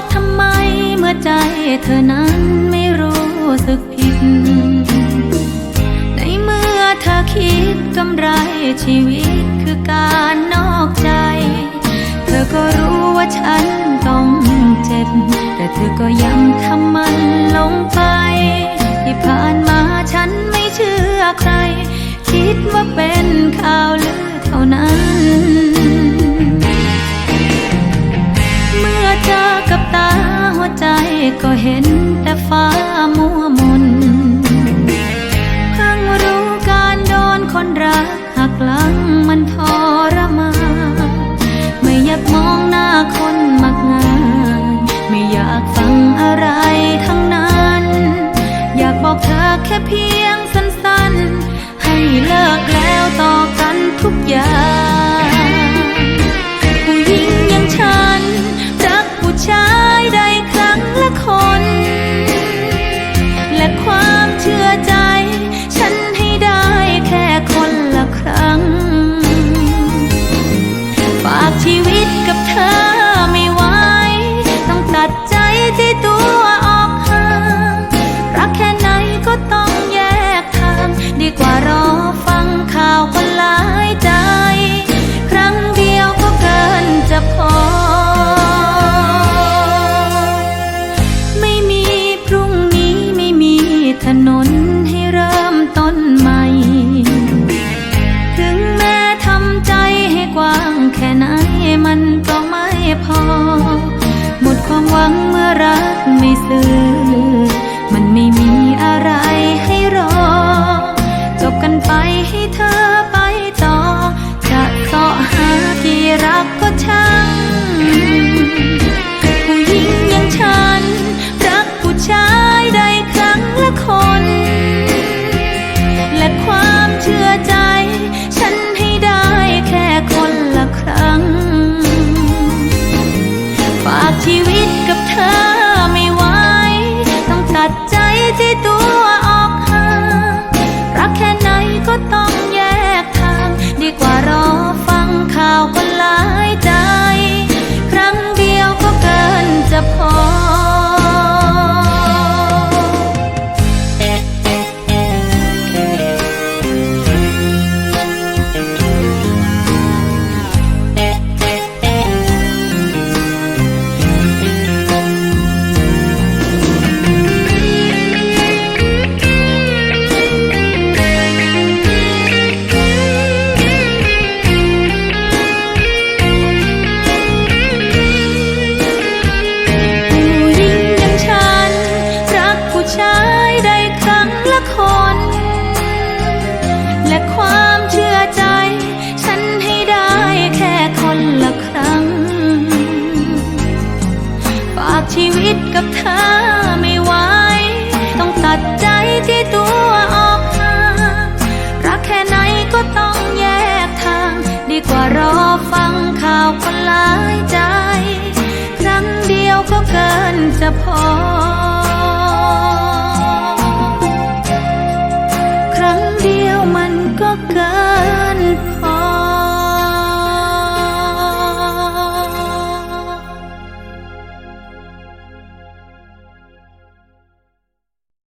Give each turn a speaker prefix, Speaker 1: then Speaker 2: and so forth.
Speaker 1: ษทำไมเมื่อใจเธอนั้นไม่รู้สึกผิด ในเมื่อเธอคิดกำไรชีวิตคือการนอกใจ เธอก็รู้ว่าฉันต้องเจ็บ แต่เธอก็ยังทำมันลงไป ที่ผ่านมาฉันไม่เชื่อใคร คิดว่าเป็น ก็เห็นแต่ฟ้ามัวมนเพิ่งรู้การโดนคนรักหักหลังมันทรมานไม่อยากมองหน้าคนมักง่ายไม่อยากฟังอะไรทั้งนั้น อยากบอกเธอแค่เพียงสั้นๆ ให้เลิกแล้วต่อกันทุกอย่าง นนให้เริ่มต้นใหม่ ถึงแม้ทำใจให้กว้างแค่ไหนมันก็ไม่พอ หมดความหวังเมื่อรักไม่ซื่อ upon